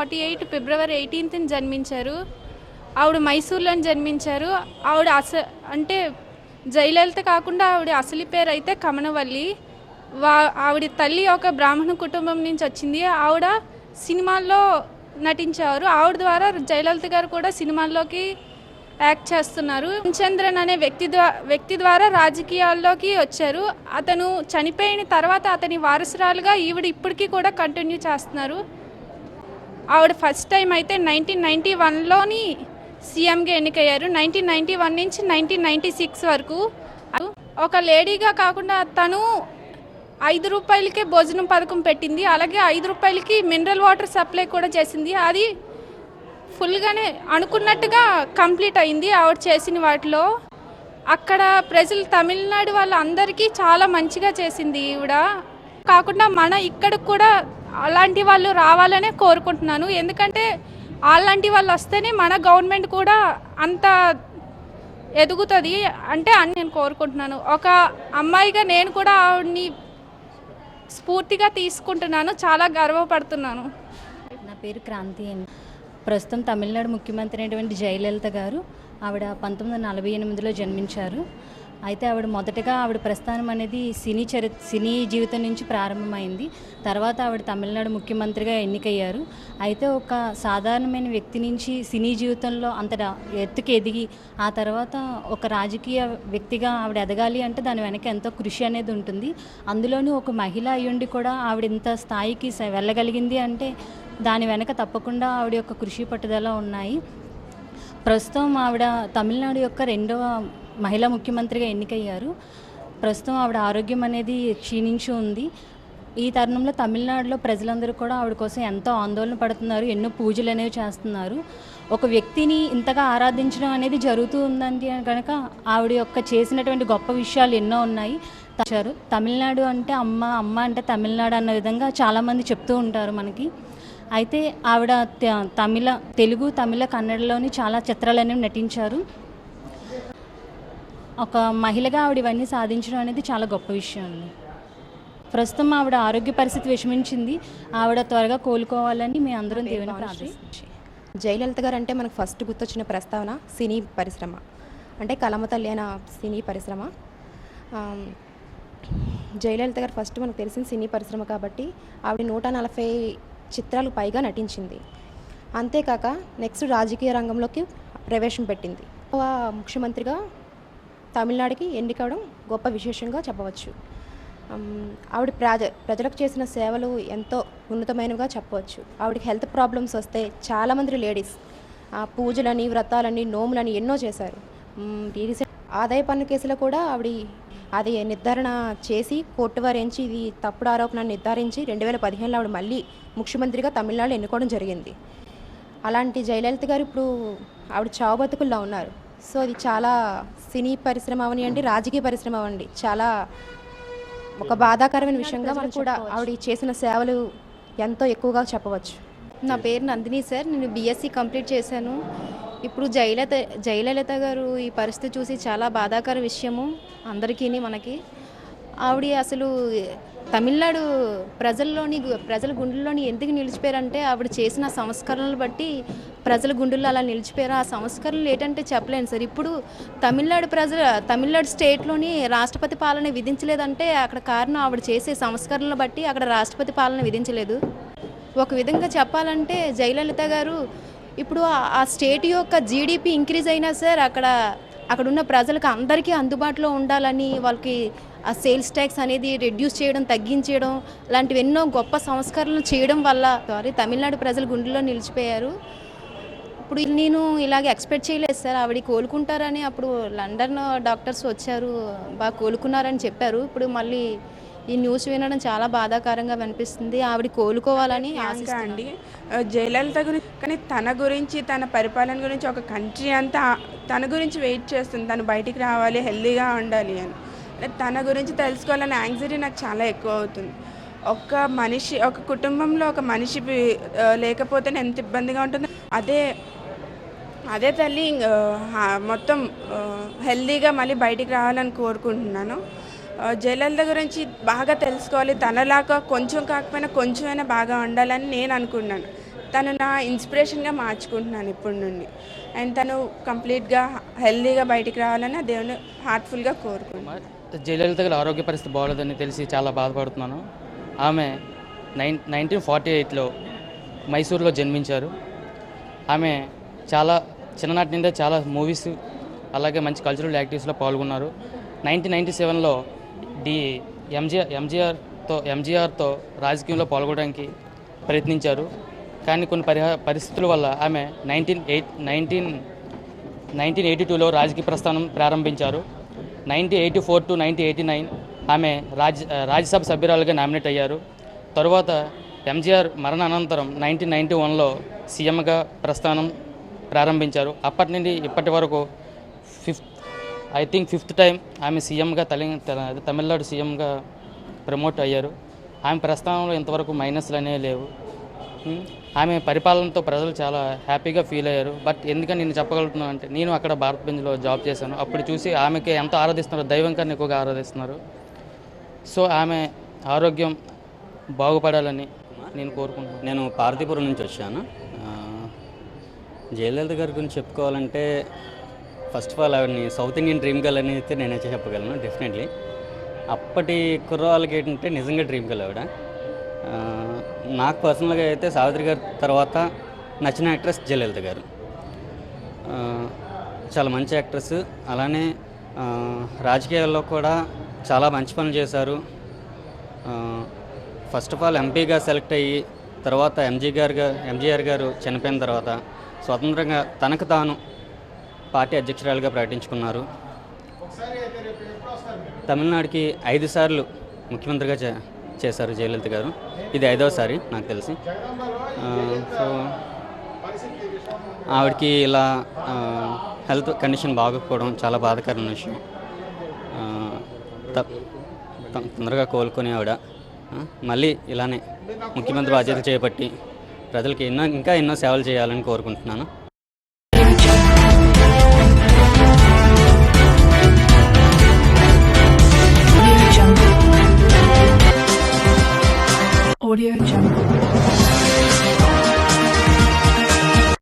Forty eight ఫిబ్రవరి ఎయిటీన్త్ని జన్మించారు. ఆవిడ మైసూర్లో జన్మించారు. ఆవిడ అస అంటే జయలలిత కాకుండా ఆవిడ అసలు పేరు అయితే కమనవల్లి. వా ఆవిడ తల్లి ఒక బ్రాహ్మణ కుటుంబం నుంచి వచ్చింది. ఆవిడ సినిమాల్లో నటించారు. ఆవిడ ద్వారా జయలలిత గారు కూడా సినిమాల్లోకి యాక్ట్ చేస్తున్నారు. చంద్రన్ అనే వ్యక్తి ద్వారా వ్యక్తి ద్వారా రాజకీయాల్లోకి వచ్చారు. అతను చనిపోయిన తర్వాత అతని వారసురాలుగా ఈవిడ ఇప్పటికీ కూడా కంటిన్యూ చేస్తున్నారు. ఆవిడ ఫస్ట్ టైం అయితే నైన్టీన్ నైంటీ వన్లోని సీఎంగా ఎన్నికయ్యారు. నైన్టీన్ నైంటీ వన్ నుంచి నైన్టీన్ నైంటీ సిక్స్ వరకు. ఒక లేడీగా కాకుండా తను ఐదు రూపాయలకే భోజనం పథకం పెట్టింది. అలాగే ఐదు రూపాయలకి మినరల్ వాటర్ సప్లై కూడా చేసింది. అది ఫుల్గానే అనుకున్నట్టుగా కంప్లీట్ అయింది ఆవిడ చేసిన వాటిలో. అక్కడ ప్రజలు తమిళనాడు వాళ్ళందరికీ చాలా మంచిగా చేసింది ఈవిడ. కాకుండా మన ఇక్కడ కూడా అలాంటి వాళ్ళు రావాలనే కోరుకుంటున్నాను. ఎందుకంటే అలాంటి వాళ్ళు వస్తేనే మన గవర్నమెంట్ కూడా అంత ఎదుగుతుంది అంటే అని నేను కోరుకుంటున్నాను. ఒక అమ్మాయిగా నేను కూడా ఆవిడ్ని స్ఫూర్తిగా తీసుకుంటున్నాను. చాలా గర్వపడుతున్నాను. నా పేరు క్రాంతి అండి. ప్రస్తుతం తమిళనాడు ముఖ్యమంత్రి అయినటువంటి జయలలిత గారు ఆవిడ పంతొమ్మిది వందల నలభై ఎనిమిదిలో జన్మించారు. అయితే ఆవిడ మొదటగా ఆవిడ ప్రస్థానం అనేది సినీ చరి సినీ జీవితం నుంచి ప్రారంభమైంది. తర్వాత ఆవిడ తమిళనాడు ముఖ్యమంత్రిగా ఎన్నికయ్యారు. అయితే ఒక సాధారణమైన వ్యక్తి నుంచి సినీ జీవితంలో అంత ఎత్తుకు ఎదిగి ఆ తర్వాత ఒక రాజకీయ వ్యక్తిగా ఆవిడ ఎదగాలి అంటే దాని వెనక ఎంతో కృషి అనేది ఉంటుంది. అందులోనూ ఒక మహిళ అయ్యుండి కూడా ఆవిడ ఇంత స్థాయికి వెళ్ళగలిగింది అంటే దాని వెనక తప్పకుండా ఆవిడ యొక్క కృషి పట్టుదల ఉన్నాయి. ప్రస్తుతం ఆవిడ తమిళనాడు యొక్క రెండవ మహిళా ముఖ్యమంత్రిగా ఎన్నికయ్యారు. ప్రస్తుతం ఆవిడ ఆరోగ్యం అనేది క్షీణించి ఉంది. ఈ తరుణంలో తమిళనాడులో ప్రజలందరూ కూడా ఆవిడ కోసం ఎంతో ఆందోళన పడుతున్నారు. ఎన్నో పూజలు అనేవి చేస్తున్నారు. ఒక వ్యక్తిని ఇంతగా ఆరాధించడం అనేది జరుగుతూ ఉందండి కనుక ఆవిడ యొక్క చేసినటువంటి గొప్ప విషయాలు ఎన్నో ఉన్నాయి. వచ్చారు తమిళనాడు అంటే అమ్మ అమ్మ అంటే తమిళనాడు అన్న విధంగా చాలామంది చెప్తూ ఉంటారు మనకి. అయితే ఆవిడ తమిళ తెలుగు తమిళ కన్నడలోని చాలా చిత్రాలు అనేవి నటించారు. ఒక మహిళగా ఆవిడ ఇవన్నీ సాధించడం అనేది చాలా గొప్ప విషయం అండి. ప్రస్తుతం ఆవిడ ఆరోగ్య పరిస్థితి విషమించింది. ఆవిడ త్వరగా కోలుకోవాలని మేము అందరం దేవుని ప్రార్థిస్తాం జయలలిత గారు అంటే మనకు ఫస్ట్ గుర్తొచ్చిన ప్రస్తావన సినీ పరిశ్రమ. అంటే కలమ తల్లి అయిన సినీ పరిశ్రమ. జయలలిత గారు ఫస్ట్ మనకు తెలిసిన సినీ పరిశ్రమ కాబట్టి ఆవిడ నూట నలభై చిత్రాలు పైగా నటించింది. అంతేకాక నెక్స్ట్ రాజకీయ రంగంలోకి ప్రవేశం పెట్టింది. ముఖ్యమంత్రిగా తమిళనాడుకి ఎన్నికవడం గొప్ప విశేషంగా చెప్పవచ్చు. ఆవిడ ప్రజ ప్రజలకు చేసిన సేవలు ఎంతో ఉన్నతమైనవిగా చెప్పవచ్చు. ఆవిడకి హెల్త్ ప్రాబ్లమ్స్ వస్తే చాలామంది లేడీస్ పూజలని వ్రతాలని నోములని ఎన్నో చేశారు. రీసెంట్ ఆదాయ పన్ను కేసులో కూడా ఆవిడ అది నిర్ధారణ చేసి కోర్టు వారించి ఇది తప్పుడు ఆరోపణ నిర్ధారించి రెండు వేల పదిహేనులో ఆవిడ మళ్ళీ ముఖ్యమంత్రిగా తమిళనాడు ఎన్నుకోవడం జరిగింది. అలాంటి జయలలిత గారు ఇప్పుడు ఆవిడ చావు బతుకుల్లో ఉన్నారు. సో అది చాలా సినీ పరిశ్రమ అవనివ్వండి రాజకీయ పరిశ్రమ అవ్వండి చాలా ఒక బాధాకరమైన విషయంగా మనం కూడా ఆవిడ చేసిన సేవలు ఎంతో ఎక్కువగా చెప్పవచ్చు. నా పేరు నందిని సార్ నేను బీఎస్సీ కంప్లీట్ చేశాను. ఇప్పుడు జయలలిత జయలలిత గారు ఈ పరిస్థితి చూసి చాలా బాధాకర విషయము అందరికీ మనకి. ఆవిడ అసలు తమిళనాడు ప్రజల్లోని ప్రజల గుండెల్లోని ఎందుకు నిలిచిపోయారంటే ఆవిడ చేసిన సంస్కరణలు బట్టి ప్రజల గుండెల్లో అలా నిలిచిపోయారు. ఆ సంస్కరణలు ఏంటంటే చెప్పలేను సార్. ఇప్పుడు తమిళనాడు ప్రజల తమిళనాడు స్టేట్లోని రాష్ట్రపతి పాలన విధించలేదంటే అక్కడ కారణం ఆవిడ చేసే సంస్కరణలు బట్టి అక్కడ రాష్ట్రపతి పాలన విధించలేదు. ఒక విధంగా చెప్పాలంటే జయలలిత గారు ఇప్పుడు ఆ- స్టేట్ యొక్క జీడిపి ఇంక్రీజ్ అయినా సార్ అక్కడ అక్కడ ఉన్న ప్రజలకు అందరికీ అందుబాటులో ఉండాలని వాళ్ళకి ఆ సేల్స్ ట్యాక్స్ అనేది రెడ్యూస్ చేయడం తగ్గించేయడం లాంటివి ఎన్నో గొప్ప సంస్కరణలు చేయడం వల్ల సారీ తమిళనాడు ప్రజలు గుండెల్లో నిలిచిపోయారు. ఇప్పుడు నేను ఇలాగ ఎక్స్పెక్ట్ చేయలేదు సార్. ఆవిడ కోలుకుంటారని అప్పుడు లండన్ డాక్టర్స్ వచ్చారు బాగా కోలుకున్నారని చెప్పారు. ఇప్పుడు మళ్ళీ ఈ న్యూస్ వినడం చాలా బాధాకరంగా అనిపిస్తుంది. ఆవిడ కోలుకోవాలని. అండి జయలలిత గురించి కానీ తన గురించి తన పరిపాలన గురించి ఒక కంట్రీ అంతా తన గురించి వెయిట్ చేస్తుంది. తను బయటికి రావాలి హెల్దీగా ఉండాలి అని. తన గురించి తెలుసుకోవాలనే యాంగ్జైటీ నాకు చాలా ఎక్కువ అవుతుంది. ఒక మనిషి ఒక కుటుంబంలో ఒక మనిషి లేకపోతే లేకపోతేనే ఎంత ఇబ్బందిగా ఉంటుందో అదే అదే తల్లి మొత్తం హెల్దీగా మళ్ళీ బయటికి రావాలని కోరుకుంటున్నాను. జయలలిత గురించి బాగా తెలుసుకోవాలి. తనలాగా కొంచెం కాకపోయినా కొంచెమైనా బాగా ఉండాలని నేను అనుకున్నాను తను నా ఇన్స్పిరేషన్గా మార్చుకుంటున్నాను ఇప్పటి నుండి. అండ్ తను కంప్లీట్గా హెల్దీగా బయటికి రావాలని దేవుని హార్ట్ఫుల్గా కోరుకుంటున్నాను. జయలలిత గారి ఆరోగ్య పరిస్థితి బాగోలేదని తెలిసి చాలా బాధపడుతున్నాను. ఆమె నైన్ నైన్టీన్ ఫార్టీ ఎయిట్లో మైసూర్లో జన్మించారు. ఆమె చాలా చిన్ననాటి నుండే చాలా మూవీస్ అలాగే మంచి కల్చరల్ యాక్టివిటీస్లో పాల్గొన్నారు. నైన్టీన్ నైంటీ సెవెన్లో డి ఎంజిఆర్ ఎంజిఆర్తో ఎంజిఆర్తో రాజకీయంలో పాల్గొనడానికి ప్రయత్నించారు. కానీ కొన్ని పరిహా పరిస్థితుల వల్ల ఆమె nineteen eight nineteen nineteen eighty టూలో రాజకీయ ప్రస్థానం ప్రారంభించారు. Nineteen eighty four to nineteen eighty nine ఆమె రాజ్ రాజ్యసభ సభ్యురాలుగా నామినేట్ అయ్యారు. తరువాత ఎంజీఆర్ మరణ అనంతరం నైన్టీన్ నైన్టీ వన్లో సీఎంగా ప్రస్థానం ప్రారంభించారు. అప్పటి నుండి ఇప్పటి వరకు fifth I think fifth time ఆమె సీఎంగా తలి తల- తమిళనాడు సీఎంగా ప్రమోట్ అయ్యారు. ఆమె ప్రస్థానంలో ఇంతవరకు మైనస్లు అనేవి లేవు. ఆమె పరిపాలనతో ప్రజలు చాలా హ్యాపీగా ఫీల్ అయ్యారు. బట్ ఎందుకని నేను చెప్పగలుగుతున్నాను అంటే నేను అక్కడ భారత్ బెంజ్లో జాబ్ చేశాను. అప్పుడు చూసి ఆమెకి ఎంత ఆరాధిస్తున్నారు దైవం కన్నా ఎక్కువగా ఆరాధిస్తున్నారు. సో ఆమె ఆరోగ్యం బాగుపడాలని నేను కోరుకుంటున్నాను. నేను పార్తీపురం నుంచి వచ్చాను. జయలలిత గారి గురించి చెప్పుకోవాలంటే ఫస్ట్ ఆఫ్ ఆల్ ఆవిడని సౌత్ ఇండియన్ డ్రీమ్ గర్ల్ అని అయితే నేనైతే చెప్పగలను డెఫినెట్లీ అప్పటి కుర్రవాళ్ళకి ఏంటంటే నిజంగా డ్రీమ్ గర్ల్ ఆవిడ. నాకు పర్సనల్గా అయితే సావిత్రి గారి తర్వాత నచ్చిన యాక్ట్రెస్ జయలలిత గారు. చాలా మంచి యాక్ట్రెస్. అలానే రాజకీయాల్లో కూడా చాలా మంచి పనులు చేశారు. ఫస్ట్ ఆఫ్ ఆల్ ఎంపీగా సెలెక్ట్ అయ్యి తర్వాత ఎంజీ గారు ఎంజీఆర్ గారు చనిపోయిన తర్వాత స్వతంత్రంగా తనకు తాను పార్టీ అధ్యక్షురాలుగా ప్రకటించుకున్నారు. తమిళనాడుకి ఐదు సార్లు ముఖ్యమంత్రిగా చే చేశారు జయలలిత గారు. ఇది ఐదవసారి నాకు తెలిసి. సో ఆవిడకి ఇలా హెల్త్ కండిషన్ బాగోకపోవడం చాలా బాధకరమైన విషయం. తొందరగా కోలుకొని ఆవిడ మళ్ళీ ఇలానే ముఖ్యమంత్రి బాధ్యత చేపట్టి ప్రజలకి ఎన్నో ఇంకా ఎన్నో సేవలు చేయాలని కోరుకుంటున్నాను. Audio.